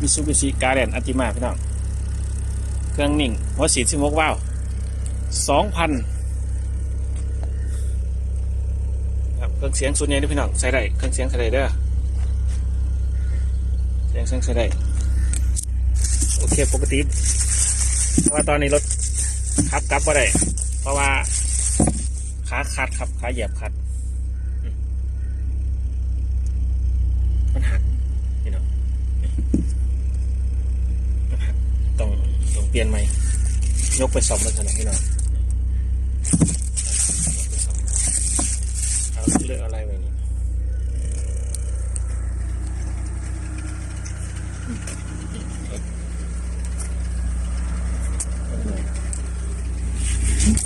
มิซูบิชิการ์เดนอัติมาพี่น้อง เครื่องนิ่งหัวสีสิบหกว้าวสองพันครับเครื่องเสียงส่วนใหญ่ด้อพี่น้องใส่ได้เครื่องเสียงใส่ได้เด้อเสียงเสียงใส่ได้โอเคปกติเพราะว่าตอนนี้รถขับกลับก็ได้ เพราะว่าขาคัดครับขาเหยียบคัดมันหักพี่น้องนี่มันหักต้องต้อง เปลี่ยนใหม่ ยกไปซ่อมแล้วเถอะนะพี่น้องเอาเลือกอะไรไว้นี่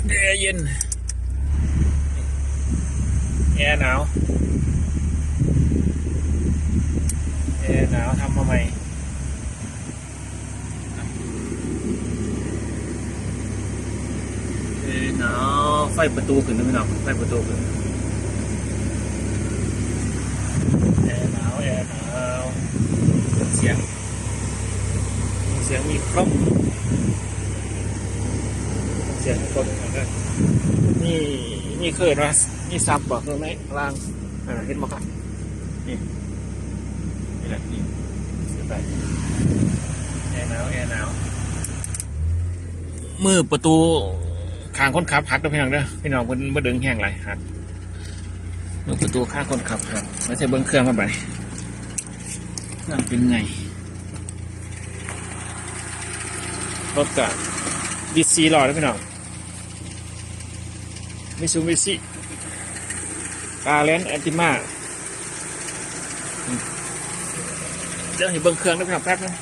แอร์เย็น แอร์หนาว แอร์หนาวทำมาใหม เอ้ยห นาไฟประตูขึ้นนะพี่น้องไฟประตูขึ้นแอร์หนาวแอร์หนาวเสียง เสียงมีครบเสียงครบนะครับนี่นี่เคยนะนี่ซับบอกเคยไหมล่างอ่าเห็นไหมครับนี่นี่แหละนี่เสียไปแอร์หนาวแอร์หนาวมือประตู ข้างคนขับหักนะพี่น้องเด้อพี่น้องเพิ่นบ่ดึงแห้งไรหักมือประตูข้างคนขับหักไม่ใช่เบิ้งเครื่องมาไปเครื่องเป็นไงรถกับดิซีรอแล้วพี่น้องมิซูบิชิกาเลนแอนติมาเดี๋ยวให้เบิ้งเครื่องนะพี่น้องแป๊บนึง